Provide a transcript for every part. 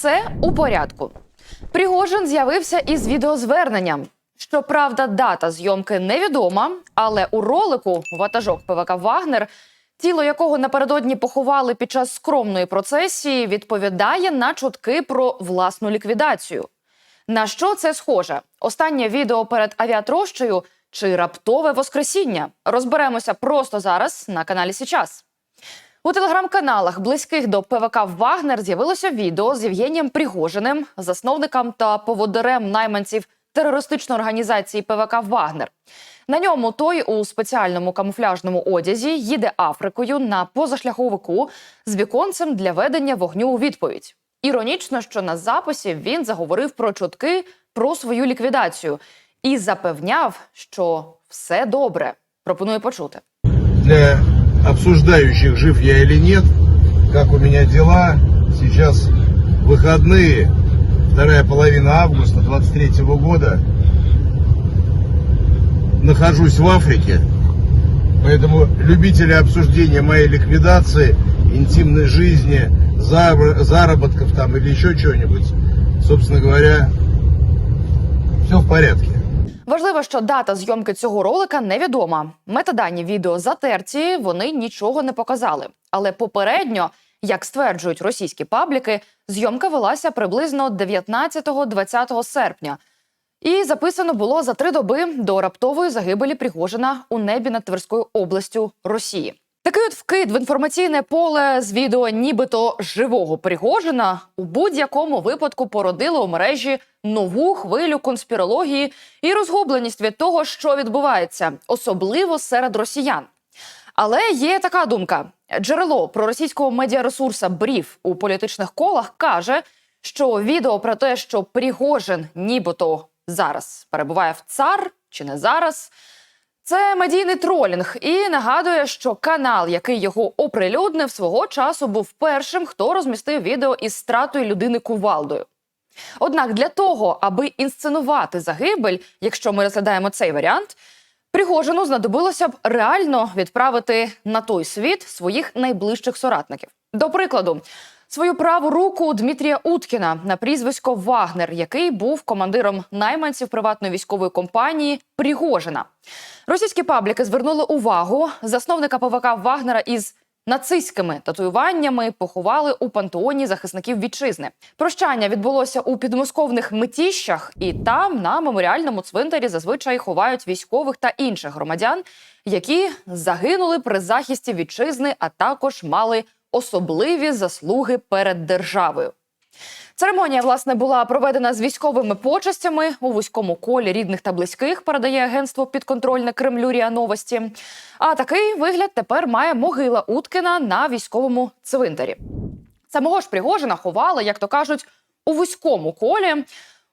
Все у порядку. Пригожин з'явився із відеозверненням. Щоправда, дата зйомки невідома, але у ролику ватажок ПВК Вагнер, тіло якого напередодні поховали під час скромної процесії, відповідає на чутки про власну ліквідацію. На що це схоже? Останнє відео перед авіатрощею чи раптове воскресіння? Розберемося просто зараз на каналі Січас. У телеграм-каналах, близьких до ПВК Вагнер, з'явилося відео з Євгенієм Пригожиним, засновником та поводирем найманців терористичної організації ПВК Вагнер. На ньому той у спеціальному камуфляжному одязі їде Африкою на позашляховику з віконцем для ведення вогню у відповідь. Іронічно, що на записі він заговорив про чутки про свою ліквідацію і запевняв, що все добре. Пропоную почути. для обсуждающих, жив я или нет, как у меня дела. Сейчас выходные, вторая половина августа 23 года. Нахожусь в Африке, поэтому любители обсуждения моей ликвидации, интимной жизни, зар- заработков там или еще чего-нибудь, собственно говоря, все в порядке. Важливо, що дата зйомки цього ролика невідома. Метадані відео затерті, вони нічого не показали. Але попередньо, як стверджують російські пабліки, зйомка велася приблизно 19-20 серпня. І записано було за три доби до раптової загибелі Пригожина у небі над Тверською областю Росії. Такий от вкид в інформаційне поле з відео нібито живого Пригожина у будь-якому випадку породило у мережі нову хвилю конспірології і розгубленість від того, що відбувається, особливо серед росіян. Але є така думка: джерело проросійського медіаресурса Бріф у політичних колах каже, що відео про те, що Пригожин нібито зараз перебуває в цар чи не зараз. Це медійний тролінг і нагадує, що канал, який його оприлюднив, свого часу був першим, хто розмістив відео із стратою людини кувалдою. Однак для того, аби інсценувати загибель, якщо ми розглядаємо цей варіант, Пригожину знадобилося б реально відправити на той світ своїх найближчих соратників. До прикладу, свою праву руку Дмитрія Уткіна на прізвисько Вагнер, який був командиром найманців приватної військової компанії Пригожина. Російські пабліки звернули увагу засновника ПВК Вагнера із нацистськими татуюваннями поховали у пантеоні захисників вітчизни. Прощання відбулося у підмосковних митіщах, і там на меморіальному цвинтарі зазвичай ховають військових та інших громадян, які загинули при захисті вітчизни, а також мали особливі заслуги перед державою. Церемонія власне була проведена з військовими почестями у вузькому колі рідних та близьких. Передає агентство підконтрольне Кремлю РІА Новості. А такий вигляд тепер має могила Уткіна на військовому цвинтарі. Самого ж Пригожина ховали, як то кажуть, у вузькому колі.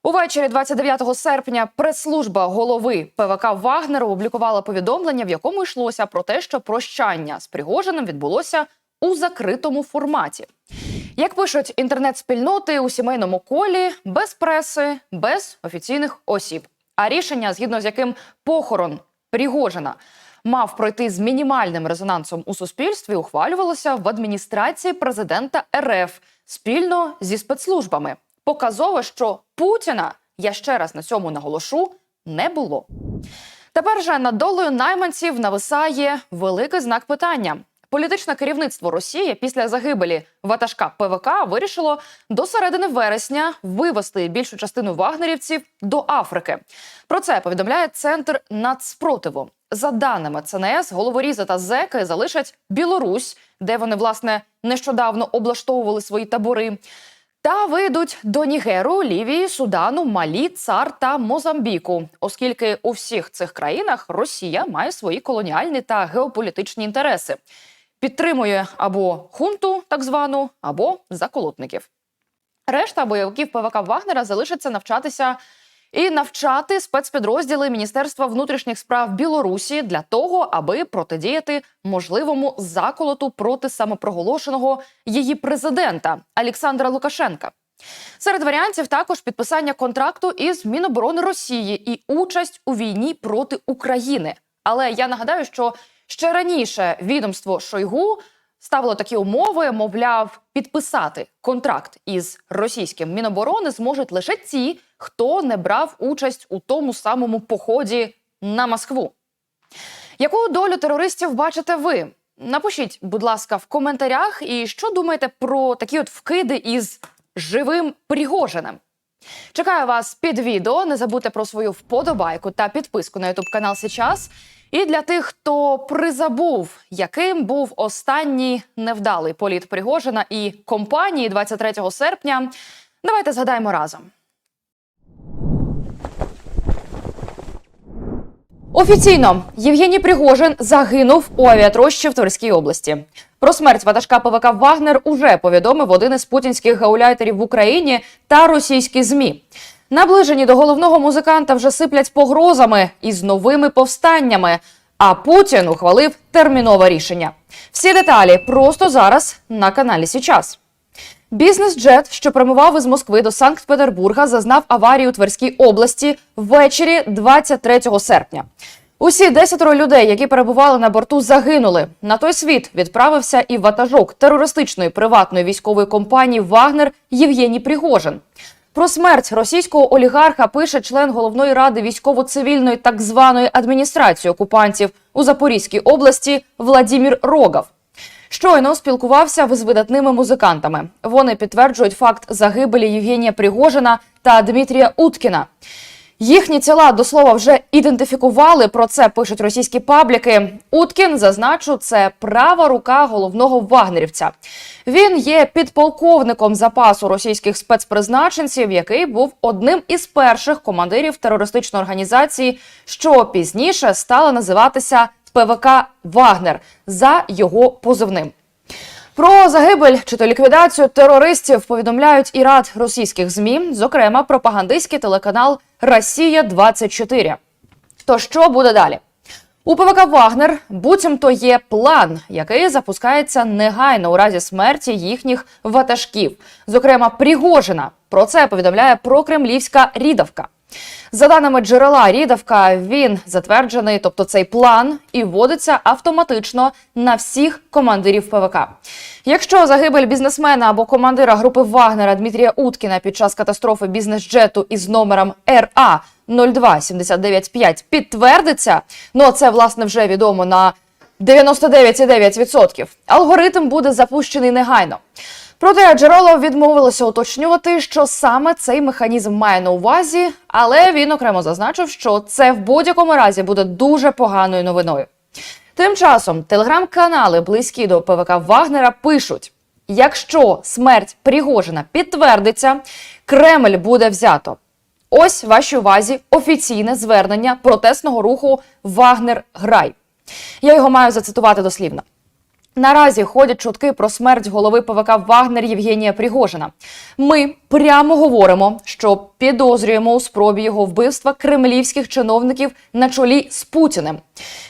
Увечері 29 серпня прес-служба голови ПВК Вагнер опублікувала повідомлення, в якому йшлося про те, що прощання з Пригожиним відбулося у закритому форматі. Як пишуть інтернет-спільноти у сімейному колі, без преси, без офіційних осіб. А рішення, згідно з яким похорон Пригожина мав пройти з мінімальним резонансом у суспільстві, ухвалювалося в адміністрації президента РФ спільно зі спецслужбами. Показово, що Путіна, я ще раз на цьому наголошу, не було. Тепер же над долею найманців нависає великий знак питання. Політичне керівництво Росії після загибелі ватажка ПВК вирішило до середини вересня вивести більшу частину вагнерівців до Африки. Про це повідомляє центр нацспротиву. За даними ЦНС, головорізи та зеки залишать Білорусь, де вони власне нещодавно облаштовували свої табори. Та вийдуть до Нігеру, Лівії, Судану, Малі, Цар та Мозамбіку, оскільки у всіх цих країнах Росія має свої колоніальні та геополітичні інтереси, підтримує або хунту, так звану, або заколотників. Решта бойовиків ПВК Вагнера залишаться навчатися і навчати спецпідрозділи Міністерства внутрішніх справ Білорусі для того, аби протидіяти можливому заколоту проти самопроголошеного її президента Олександра Лукашенка. Серед варіантів також підписання контракту із Міноборони Росії і участь у війні проти України. Але я нагадаю, що ще раніше відомство Шойгу ставило такі умови, мовляв, підписати контракт із російським міноборони зможуть лише ті, хто не брав участь у тому самому поході на Москву. Яку долю терористів бачите ви? Напишіть, будь ласка, в коментарях, і що думаєте про такі от вкиди із живим Пригожиним. Чекаю вас під відео. Не забудьте про свою вподобайку та підписку на YouTube канал Сейчас. І для тих, хто призабув, яким був останній невдалий політ Пригожина і компанії 23 серпня, давайте згадаємо разом. Офіційно Євгеній Пригожин загинув у авіатрощі в Тверській області. Про смерть ватажка ПВК Вагнер уже повідомив один із путінських гауляйтерів в Україні та російські змі. Наближені до головного музиканта вже сиплять погрозами із новими повстаннями. А Путін ухвалив термінове рішення. Всі деталі просто зараз на каналі Січас. Бізнес-джет, що прямував із Москви до Санкт-Петербурга, зазнав аварії у Тверській області ввечері 23 серпня. Усі десятеро людей, які перебували на борту, загинули. На той світ відправився і ватажок терористичної приватної військової компанії Вагнер Євгеній Пригожин. Про смерть російського олігарха пише член головної ради військово-цивільної так званої адміністрації окупантів у Запорізькій області Владімір Рогов. Щойно спілкувався з видатними музикантами. Вони підтверджують факт загибелі Євгенія Пригожина та Дмитрія Уткіна. Їхні тіла до слова вже ідентифікували. Про це пишуть російські пабліки. Уткін зазначу, це права рука головного вагнерівця. Він є підполковником запасу російських спецпризначенців, який був одним із перших командирів терористичної організації, що пізніше стала називатися ПВК Вагнер за його позивним. Про загибель чи то ліквідацію терористів повідомляють і рад російських змі, зокрема пропагандистський телеканал Росія 24 То що буде далі? У ПВК Вагнер буцімто є план, який запускається негайно у разі смерті їхніх ватажків, зокрема Пригожина. Про це повідомляє прокремлівська рідавка. За даними джерела Рідавка, він затверджений, тобто цей план, і вводиться автоматично на всіх командирів ПВК. Якщо загибель бізнесмена або командира групи Вагнера Дмитрія Уткіна під час катастрофи бізнес-джету із номером РА 02795 підтвердиться, ну це власне вже відомо на 99,9%. Алгоритм буде запущений негайно. Проте джерело відмовилося уточнювати, що саме цей механізм має на увазі, але він окремо зазначив, що це в будь-якому разі буде дуже поганою новиною. Тим часом телеграм-канали, близькі до ПВК Вагнера, пишуть: якщо смерть Пригожина підтвердиться, Кремль буде взято. Ось вашій увазі офіційне звернення протестного руху Вагнер Грай. Я його маю зацитувати дослівно. Наразі ходять чутки про смерть голови ПВК Вагнер Євгенія Пригожина. Ми прямо говоримо, що підозрюємо у спробі його вбивства кремлівських чиновників на чолі з Путіним.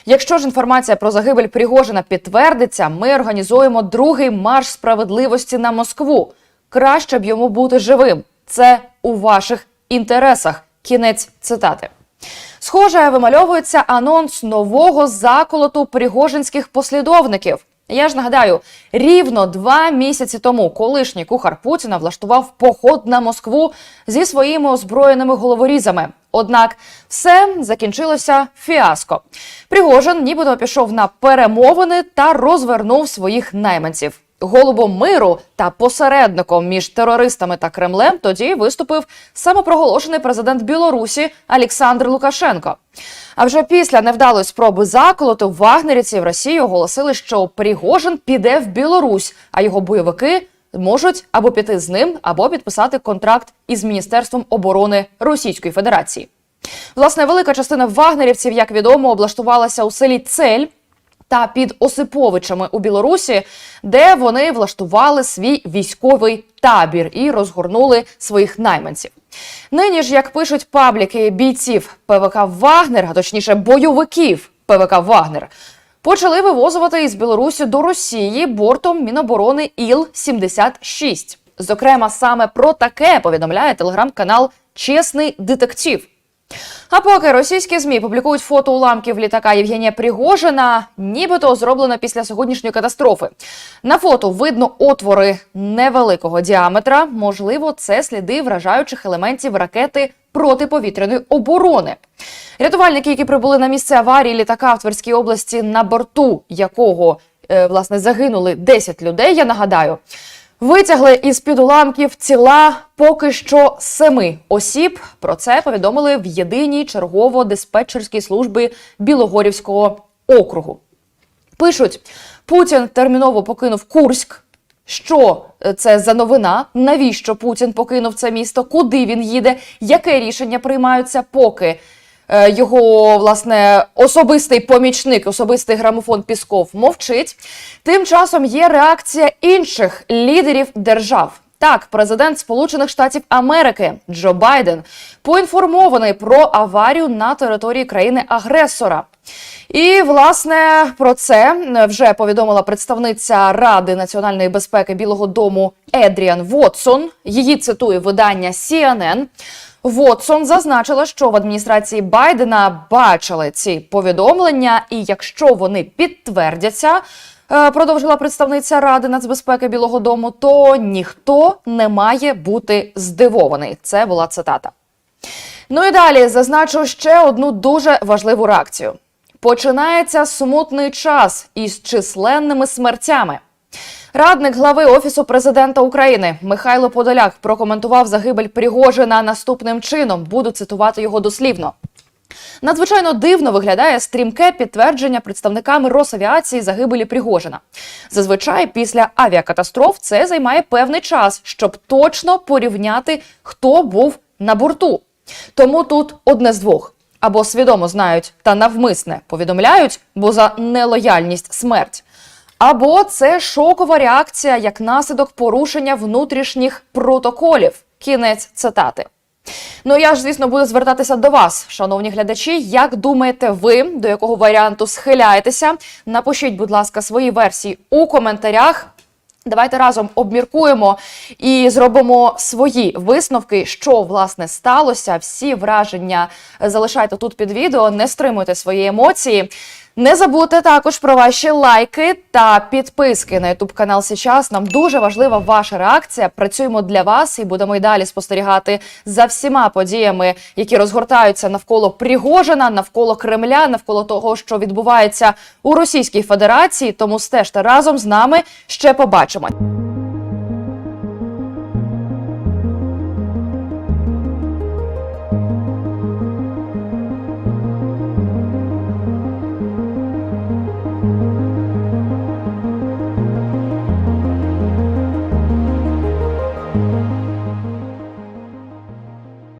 Якщо ж інформація про загибель Пригожина підтвердиться, ми організуємо другий марш справедливості на Москву. Краще б йому бути живим. Це у ваших інтересах. Кінець цитати. Схоже, вимальовується анонс нового заколоту пригожинських послідовників. Я ж нагадаю, рівно два місяці тому колишній кухар Путіна влаштував поход на Москву зі своїми озброєними головорізами. Однак все закінчилося фіаско. Пригожин нібито пішов на перемовини та розвернув своїх найманців. Голубом миру та посередником між терористами та Кремлем тоді виступив самопроголошений президент Білорусі Олександр Лукашенко. А вже після невдалої спроби заколоту вагнерівці в Росії оголосили, що Пригожин піде в Білорусь, а його бойовики можуть або піти з ним, або підписати контракт із Міністерством оборони Російської Федерації. Власне, велика частина вагнерівців, як відомо, облаштувалася у селі Цель та під Осиповичами у Білорусі, де вони влаштували свій військовий табір і розгорнули своїх найманців. Нині ж, як пишуть пабліки бійців ПВК Вагнер, а точніше бойовиків ПВК Вагнер, почали вивозувати із Білорусі до Росії бортом Міноборони Іл-76. Зокрема, саме про таке повідомляє телеграм-канал Чесний детектив. А поки російські змі публікують фото уламків літака Євгенія Пригожина, нібито зроблено після сьогоднішньої катастрофи. На фото видно отвори невеликого діаметра. Можливо, це сліди вражаючих елементів ракети протиповітряної оборони. Рятувальники, які прибули на місце аварії літака в Тверській області, на борту якого е, власне загинули 10 людей. Я нагадаю. Витягли із під уламків тіла поки що семи осіб. Про це повідомили в єдиній чергово-диспетчерській службі Білогорівського округу. Пишуть, Путін терміново покинув Курськ. Що е, це за новина? Навіщо Путін покинув це місто? Куди він їде? Яке рішення приймаються, поки його власне особистий помічник, особистий грамофон Пісков мовчить? Тим часом є реакція інших лідерів держав. Так, президент Сполучених Штатів Америки Джо Байден поінформований про аварію на території країни-агресора. І власне про це вже повідомила представниця Ради національної безпеки Білого Дому Едріан Вотсон. Її цитує видання CNN. Вотсон зазначила, що в адміністрації Байдена бачили ці повідомлення, і якщо вони підтвердяться, продовжила представниця Ради нацбезпеки Білого Дому, то ніхто не має бути здивований. Це була цитата. Ну і далі зазначу ще одну дуже важливу реакцію. Починається смутний час із численними смертями. Радник глави офісу президента України Михайло Подоляк прокоментував загибель Пригожина наступним чином. Буду цитувати його дослівно. Надзвичайно дивно виглядає стрімке підтвердження представниками Росавіації загибелі Пригожина. Зазвичай після авіакатастроф це займає певний час, щоб точно порівняти, хто був на борту. Тому тут одне з двох. Або свідомо знають та навмисне повідомляють, бо за нелояльність смерть. Або це шокова реакція як наслідок порушення внутрішніх протоколів. Кінець цитати. Ну я ж, звісно, буду звертатися до вас, шановні глядачі. Як думаєте ви, до якого варіанту схиляєтеся? Напишіть, будь ласка, свої версії у коментарях. Давайте разом обміркуємо і зробимо свої висновки, що власне сталося. Всі враження залишайте тут під відео, не стримуйте свої емоції. Не забудьте також про ваші лайки та підписки на youtube канал Січас. Нам дуже важлива ваша реакція. Працюємо для вас і будемо й далі спостерігати за всіма подіями, які розгортаються навколо Пригожина, навколо Кремля, навколо того, що відбувається у Російській Федерації. Тому стежте разом з нами ще побачимо.